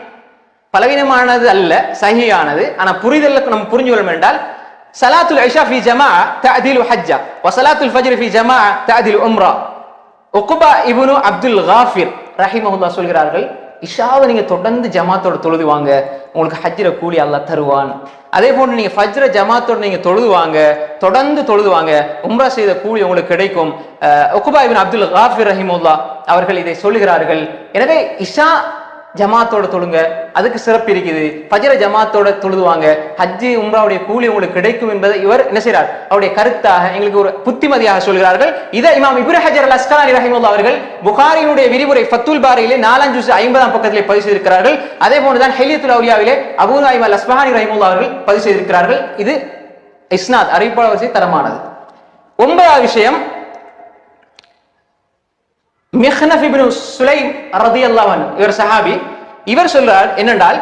பலவீனமானது அல்ல சஹியானது. ஆனா புரிதல் நம்ம புரிஞ்சு கொள்ளும் என்றால் சலாத்துல் ஐஷா ஃபி ஜமா தஅதில் ஹஜ்ஜா வ சலாத்துல் ஃபஜ்ர் ஃபி ஜமா தஅதில் உம்ரா உக்பா இப்னு அப்துல் காஃபிர் ரஹிமஹுல்லாஹ் சொல்கிறார்கள் இஷாவை நீங்க தொடர்ந்து ஜமாத்தோட தொழுது வாங்க உங்களுக்கு ஹஜ்ஜிர கூலி அல்லாஹ் தருவான். அதே போன்று நீங்க ஃபஜ்ர ஜமாத்தோட நீங்க தொழுது வாங்க தொடர்ந்து தொழுது வாங்க உம்ரா செய்த கூலி உங்களுக்கு கிடைக்கும். அஹ், உக்பா இப்னு அப்துல் காஃபிர் ரஹிமுல்லா அவர்கள் இதை சொல்லுகிறார்கள். எனவே இஷா ஜமாத்தோட தொழுங்க. அதுக்கு சிறப்பு இருக்குது. பஜர ஜமாத்தோட தொழுதுவாங்க. ஹஜ்ஜி உம்ராவுடைய கூலி உங்களுக்கு கிடைக்கும் என்பதை இவர் என்ன செய்கிறார் அவருடைய கருத்தாக எங்களுக்கு ஒரு புத்திமதியாக சொல்கிறார்கள். இதை இமாம் இப்ரு ஹஜர் அல் அஸ்கலானி ரஹிமுல்லா அவர்கள் புகாரியினுடைய விரிவுரை ஃபத்துல் பாரியிலே நாலாம் ஜூஸ் ஐம்பதாம் பக்கத்திலே பதிவு செய்திருக்கிறார்கள். அதே போன்றுதான் ஹெலியத்துல் அவுலியாவிலே அபூ நாயிம் அல் அஸ்மஹானி ரஹிமுல்லா அவர்கள் பதிவு செய்திருக்கிறார்கள். இது இஸ்னாத் அறிவிப்பாளர் தரமானது. ஒன்பதாவது விஷயம் மிஹ்னஃப் இப்னு சுலைம் ரலியல்லாஹு அன்ஹு இவர் சஹாபி. இவர் சொல்றார் என்னென்றால்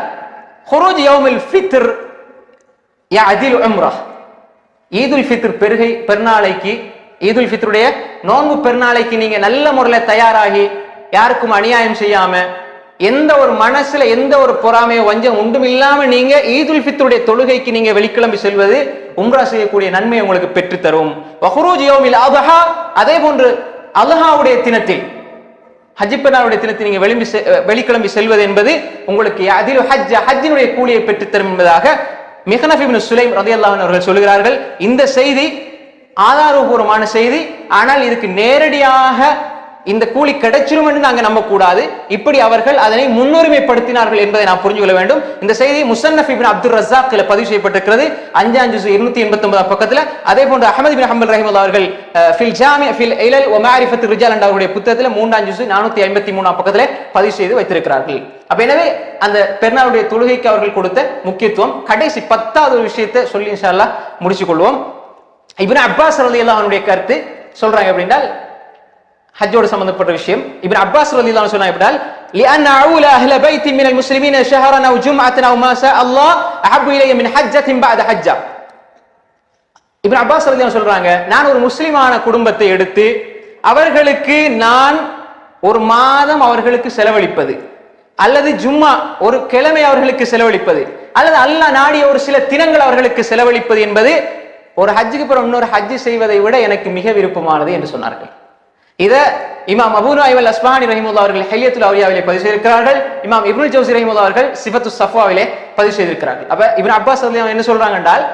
ஹுரூஜ் யௌமில் ஃபித்ர் யஅதில் உம்ரா ஈதுல் ஃபித்ர் பெருகை பெருநாளைக்கு ஈதுல் ஃபித்ருடைய நோன்பு பெருநாளைக்கு நீங்க நல்ல முறையில் தயாராகி யாருக்கும் அநியாயம் செய்யாம எந்த ஒரு மனசுல எந்த ஒரு பொறாமையோ வஞ்சம் ஒன்றும் இல்லாம நீங்க ஈதுல் ஃபித்ருடைய தொழுகைக்கு நீங்க வெளிக்கிளம்பி செல்வது உம்ரா செய்யக்கூடிய நன்மை உங்களுக்கு பெற்றுத்தரும். வஹுரூஜ் யோமில் அத்ஹா. அதே போன்று அல்ஹாவுடைய தினத்தில் ஹஜ் தினத்தை நீங்கள் வெளிம்பி செ- வெளிக்கிளம்பி செல்வது என்பது உங்களுக்கு அதில் ஹஜ் ஹஜ்ஜினுடைய கூலியை பெற்றுத்தரும் என்பதாக மிகனஃபிபின் சுலைம் ரலியல்லாஹு அவர்கள் சொல்கிறார்கள். இந்த செய்தி ஆதாரபூர்வமான செய்தி. ஆனால் இதுக்கு நேரடியாக இந்த கூலி கிடைச்சிரும் என்று நாங்க நம்பக்கூடாது. இப்படி அவர்கள் அதனை முன்னுரிமைப்படுத்தினார்கள் என்பதை நாம் புரிஞ்சு கொள்ள வேண்டும். இந்த செய்தி முசன்னஃப் அப்துல் ரசாக்கில் பதிவு செய்யப்பட்டிருக்கிறது. அஞ்சாம் ஜுஸ் இருநூத்தி எண்பத்தி ஒன்பதாம் பக்கத்துல. அதே போன்று அஹமது பின் ஹம்பல் ரஹிமுல்லா அவர்கள் ஃபில் ஜாமி ஃபில் இலல் ஒமாரிஃபத் ரிஜால் என்ற அவருடைய புத்தகத்துல மூன்றாம் ஜுஸ் நானூத்தி ஐம்பத்தி மூணாம் பக்கத்துல பதிவு செய்து வைத்திருக்கிறார்கள். அப்ப எனவே அந்த பெருநாளுடைய தொழுகைக்கு அவர்கள் கொடுத்த முக்கியத்துவம் கடைசி பத்தாவது ஒரு விஷயத்தை சொல்லி இன்ஷா முடிச்சு கொள்வோம் இப்னு அப்பாஸ் ரலியல்லாஹு அன்ஹுடைய கருத்து சொல்றாங்க அப்படின்னா ஹஜ்ஜோடு சம்பந்தப்பட்ட விஷயம் இப்னு அப்பாஸ் ரலியல்லாஹு அன்ஹு சொன்னாங்க அப்படின்னா لأن أعول أهل بيت من المسلمين شهرا أو جمعة أو ما شاء الله أحب إلي من حجة بعد حجة இப்னு அப்பாஸ் ரலியல்லாஹு அன்ஹு சொல்றாங்க நான் ஒரு முஸ்லிமான குடும்பத்தை எடுத்து அவர்களுக்கு நான் ஒரு மாதம் அவர்களுக்கு செலவழிப்பது அல்லது ஜும்மா ஒரு கிழமை அவர்களுக்கு செலவழிப்பது அல்லது அல்லாஹ் நாடிய ஒரு சில தினங்கள் அவர்களுக்கு செலவழிப்பது என்பது ஒரு ஹஜ்ஜுக்கு பிறகு இன்னொரு ஹஜ்ஜு செய்வதை விட எனக்கு மிக விருப்பமானது என்று சொன்னார்கள் இத இமாம் அபூனு ஐவல் அஸ்பானி ரஹிமுல்லா அவர்கள் ஹையத்துல் அவுலியாவிலே பதிவு செய்திருக்கிறார்கள். இமாம் இப்னுல் ஜவுசி ரஹிமுல்லா அவர்கள் சிஃபத்து சஃபாவிலே பதிவு செய்திருக்கிறார்கள். அப்ப இப்னு அப்பாஸ் ரலியல்லாஹு என்ன சொல்றாங்க என்றால்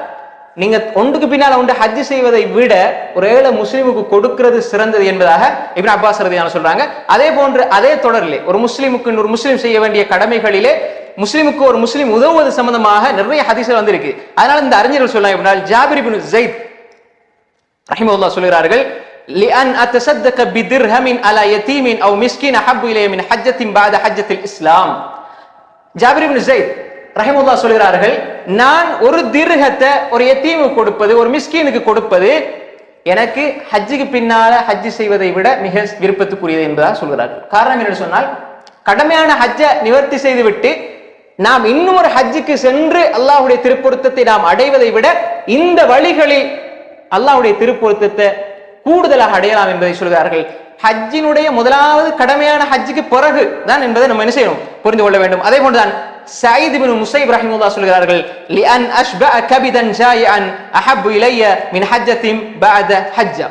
நீங்க ஒன்றுக்கு பின்னால் ஒன்று ஹஜ் செய்வதை விட ஒரு ஏழை முஸ்லீமுக்கு கொடுக்கிறது சிறந்தது என்பதாக இப்னு அப்பாஸ் ரதியான சொல்றாங்க. அதே போன்று அதே தொடரிலே ஒரு முஸ்லீமுக்கு ஒரு முஸ்லீம் செய்ய வேண்டிய கடமைகளிலே முஸ்லீமுக்கு ஒரு முஸ்லீம் உதவுவது சம்பந்தமாக நிறைய ஹதீஸ்கள் வந்திருக்கு. அதனால இந்த அறிஞர்கள் சொல்லாங்க அப்படின்னா ஜாபிர் பின் ஜெயித் ரஹிமுல்லா சொல்கிறார்கள் li'an atasaddaqa bidirhamin ala yatimin aw miskin ahabbu ilayya min hajjatin ba'da hajjatil islam Jabir இப்னு ஸைத் ரஹிமுல்லா சொல்கிறார்கள் நான் ஒரு திர்ஹத்தை ஒரு எத்தீமு கொடுப்பது ஒரு மிஸ்கீனுக்கு கொடுப்பது எனக்கு ஹஜ்ஜுக்கு பின்னால ஹஜ்ஜு செய்வதை விட மிக விருப்பத்துக்குரியது என்பதாக சொல்கிறார்கள். காரணம் என்னென்னு சொன்னால் கடமையான ஹஜ்ஜை நிவர்த்தி செய்துவிட்டு நாம் இன்னும் ஒரு ஹஜ்ஜுக்கு சென்று அல்லாஹுடைய திருப்பொருத்தத்தை நாம் அடைவதை விட இந்த வழிகளில் அல்லாஹுடைய திருப்பொருத்தத்தை கூடுதலாக அடையலாம் என்பதை சொல்கிறார்கள். ஹஜ்ஜினுடைய முதலாவது கடமையான ஹஜ்ஜுக்கு பிறகு தான் என்பதை நம்ம என்ன செய்யணும்? புரிந்து கொள்ள வேண்டும். அதே போன்றுதான் சயீத் இப்னு முஸைப் ரஹிமஹுல்லாஹ் சொல்கிறார்கள் லிஅன் அஷ்பஅ கபிதன் ஜாயிஅன் அஹப்பு இளைய மின் ஹஜ்ஜத்தின் பஅத ஹஜ்ஜா.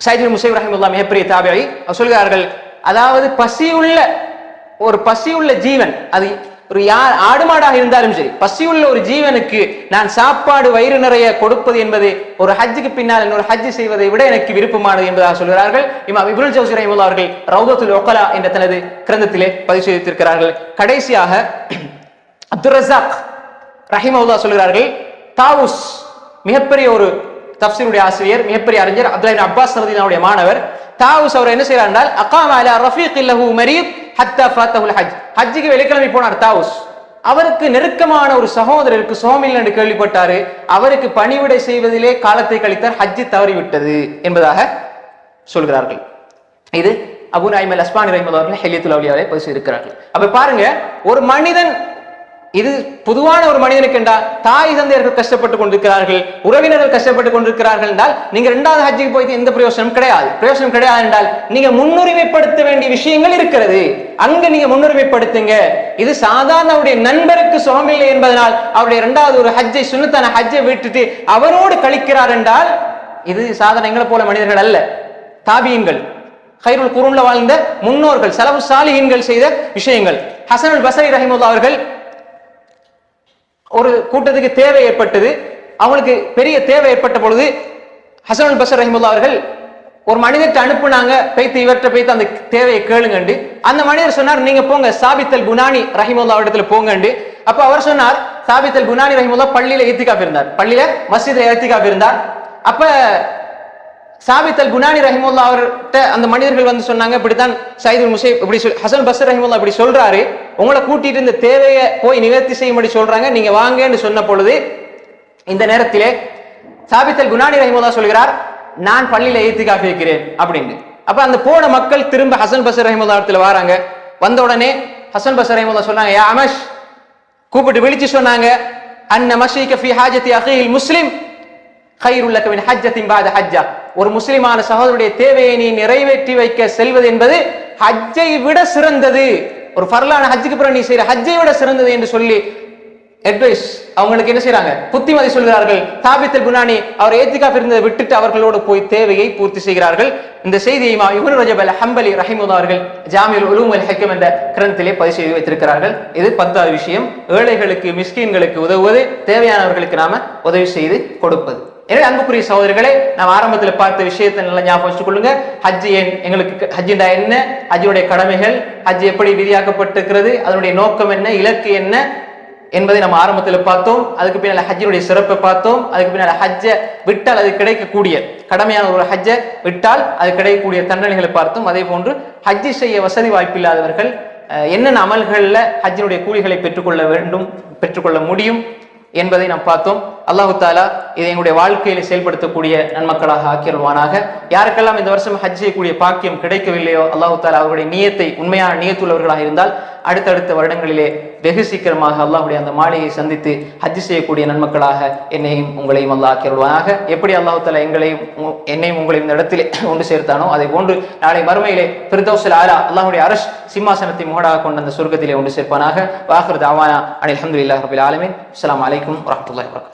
சயீத் இப்னு முசைப் ரஹிமஹுல்லாஹ் மிகப்பெரிய தாபியி சொல்கிறார்கள் அதாவது பசியுள்ள ஒரு பசியுள்ள ஜீவன் அது ஒரு யார் ஆடு மாடாக இருந்தாலும் சரி பசியுள்ள ஒரு ஜீவனுக்கு நான் சாப்பாடு வயிறு நிறைய கொடுப்பது என்பது ஒரு ஹஜ்ஜுக்கு பின்னால் என்னோட ஹஜ் செய்வதை விட எனக்கு விருப்பமானது என்பதாக சொல்கிறார்கள். இமாம் விபுல் ஜவுசி ரஹிமுல்லா அவர்கள் ரவுதத்துல் ஒக்கலா என்ற தனது கிரந்தத்திலே பதிவு செய்திருக்கிறார்கள் கடைசியாக அப்துல் ரஸாக் ரஹிமவுல்லா சொல்கிறார்கள் தாவூஸ் மிகப்பெரிய ஒரு தப்சீருடைய ஆசிரியர் மிகப்பெரிய அறிஞர் அப்துல்லா அப்பாஸ் ரதியினுடைய மாணவர். தாவூஸ் அவர் என்ன செய்கிறார் என்றால் அகாம அலா ரஃபீக் இல்லஹு மரீத் ஹத்தா ஃபாத்தஹுல் ஹஜ். ஹஜ்ஜுக்கு வெள்ளிக்கிழமை போனார் தாவூஸ். அவருக்கு நெருக்கமான ஒரு சகோதரருக்கு சோமில் என்று கேள்விப்பட்டாரு. அவருக்கு பணிவிடை செய்வதிலே காலத்தை கழித்தார் ஹஜ்ஜு தவறிவிட்டது என்பதாக சொல்கிறார்கள். இது அபு நாய்மல் அஸ்மானி ரஹிமத் அவர்கள் ஹெல்லியத்துல் அவுலியாவிலே பேசி இருக்கிறார்கள் அப்ப பாருங்க ஒரு மனிதன் இது பொதுவான ஒரு மனிதனுக்கு என்றால் தாய் தந்தையர்கள் கஷ்டப்பட்டு கொண்டிருக்கிறார்கள் உறவினர்கள் கஷ்டப்பட்டு கொண்டிருக்கிறார்கள் என்றால் நீங்க ரெண்டாவது ஹஜ்ஜுக்கு போயிட்டு எந்த பிரயோசனம் கிடையாது. பிரயோசனம் கிடையாது என்றால் நீங்க முன்னுரிமைப்படுத்த வேண்டிய விஷயங்கள் இருக்கிறது. அங்க நீங்க முன்னுரிமைப்படுத்துங்க. இது சாதாரண அவருடைய நண்பருக்கு சுகமில்லை என்பதனால் அவருடைய இரண்டாவது ஒரு ஹஜ்ஜை சுண்ணத்தான ஹஜ்ஜை விட்டுட்டு அவரோடு கழிக்கிறார் என்றால் இது சாதாரண எங்களை போல மனிதர்கள் அல்ல. தாபியங்கள் ஹைருல் குருன்ல வாழ்ந்த முன்னோர்கள் செலவு சாலிகன்கள் செய்த விஷயங்கள். ஹசனுல் பசரி ரஹிமுல்லா அவர்கள் ஒரு கூட்டத்துக்கு தேவை ஏற்பட்டது. அவங்களுக்கு பெரிய தேவை ஏற்பட்ட பொழுது ஹசனுல் பசர் ரஹிமுல்லா அவர்கள் ஒரு மனிதர்கிட்ட அனுப்புனாங்க பேத்து இவர்கிட்ட பேத்து அந்த தேவையை கேளுங்கண்டு. அந்த மனிதர் சொன்னார் நீங்க போங்க சாபித்தல் குனானி ரஹிமுல்லா இடத்துல போங்கண்டு. அப்ப அவர் சொன்னார் சாபித்தல் குனானி ரஹிமுல்லா பள்ளியில ஏத்திக்காப் இருந்தார். பள்ளியில மஸ்ஜித்ல ஏத்திக்காப் இருந்தார். அப்ப சாபித் அல் குனானி ரஹிமுல்லா அவர்கிட்ட அந்த மனிதர்கள் வந்து சொன்னாங்க இப்படித்தான் சைதுல் முசை இப்படி சொல் ஹசன் பசர் ரஹிமுல்லா இப்படி சொல்றாரு. உங்களை கூட்டிட்டு இந்த தேவையை போய் நிவர்த்தி செய்யும்படி சொல்றாங்க. நீங்க வாங்கன்னு சொன்ன பொழுது இந்த நேரத்திலே சாபித் அல் குனானி ரஹிமுல்லா சொல்கிறார் நான் பள்ளியில ஏத்திக்காஃபி வைக்கிறேன் அப்படின்னு அப்ப அந்த போன மக்கள் திரும்ப ஹசன் பசர் ரஹிமுல்லா இடத்துல வராங்க. வந்த உடனே ஹசன் பசர் ரஹிமுல்லா சொன்னாங்க யா அமஷ் கூப்பிட்டு விழிச்சு சொன்னாங்க அன்ன மஷீக ஃபி ஹாஜத்தி அஹீல் முஸ்லிம். ஹைருல்லக ஹஜ்ஜத்தின் பாத ஹஜ்ஜா. ஒரு முஸ்லிமான சகோதரருடைய தேவையை நீ நிறைவேற்றி வைக்க செல்வது என்பது ஹஜ்ஜை விட சிறந்தது. ஒரு ஃபர்லான ஹஜ்ஜுக்கு பிறகு நீ செய்யற ஹஜ்ஜை விட சிறந்தது என்று சொல்லி அட்வைஸ் அவங்களுக்கு என்ன செய்யறாங்க புத்திமதி சொல்கிறார்கள். தாபித்தல் குனானி அவர் ஏத்திகாப் இருந்ததை விட்டுட்டு அவர்களோடு போய் தேவையை பூர்த்தி செய்கிறார்கள். இந்த செய்தியை இப்னு ரஜப் அல் ஹம்பலி ரஹிமுல்லா அவர்கள் ஜாமியல் உலூம் அல் ஹக்கம் என்ற கிரந்தத்திலே பதிவு செய்து வைத்திருக்கிறார்கள். இது பத்தாவது விஷயம். ஏழைகளுக்கு மிஸ்கின்களுக்கு உதவுவது தேவையானவர்களுக்கு நாம உதவி செய்து கொடுப்பது. எனவே அன்புக்குரிய சகோதரர்களே நாம் ஆரம்பத்தில் பார்த்த விஷயத்தை நல்லா ஞாபகம் வச்சுக் கொள்ளுங்க ஹஜ் என் எங்களுக்கு ஹஜ்ஜிண்டா என்ன ஹஜ்ஜினுடைய கடமைகள் ஹஜ் எப்படி விதியாக்கப்பட்டிருக்கிறது அதனுடைய நோக்கம் என்ன இலக்கு என்ன என்பதை நம்ம ஆரம்பத்தில் பார்த்தோம். அதுக்கு பின்னால் ஹஜ்ஜினுடைய சிறப்பை பார்த்தோம். அதுக்கு பின்னால் ஹஜ்ஜை விட்டால் அது கிடைக்கக்கூடிய கடமையான ஒரு ஹஜ்ஜை விட்டால் அது கிடைக்கக்கூடிய தண்டனைகளை பார்த்தோம். அதே போன்று ஹஜ்ஜி செய்ய வசதி வாய்ப்பில்லாதவர்கள் என்னென்ன அமல்களில் ஹஜ்ஜினுடைய கூலிகளை பெற்றுக்கொள்ள வேண்டும் பெற்றுக்கொள்ள முடியும் என்பதை நாம் பார்த்தோம். அல்லாஹு தாலா இதை எங்களுடைய வாழ்க்கையில செயல்படுத்தக்கூடிய நன்மக்களாக ஆக்கிடுவானாக யாருக்கெல்லாம் இந்த வருஷம் ஹஜ் செய்யக்கூடிய பாக்கியம் கிடைக்கவில்லையோ அல்லாஹு தாலா அவருடைய நியத்தை உண்மையான நியத்துள்ளவர்களாக இருந்தால் அடுத்தடுத்த வருடங்களிலே வெகு சீக்கிரமாக அல்லாஹுடைய அந்த மாளிகையை சந்தித்து ஹஜ் செய்யக்கூடிய நன்மக்களாக என்னையும் உங்களையும் அல்லாஹ் ஆக்கிடுவானாக எப்படி அல்லாஹு எங்களையும் என்னையும் உங்களையும் இந்த இடத்திலே ஒன்று சேர்த்தானோ அதை போன்று நாளை மறுமையிலே பிரிதோசில் ஆலா அல்லாஹுடைய அரஷ் சிம்மாசனத்தை முகடாக கொண்ட அந்த சொர்க்கத்திலே ஒன்று சேர்ப்பானாக. வாஹர் தாவானா அனில் அல்ஹம்துலில்லாஹி ரபில் ஆலமின். அஸ்லாம் வலைக்கம் வரமத்துல வரகம்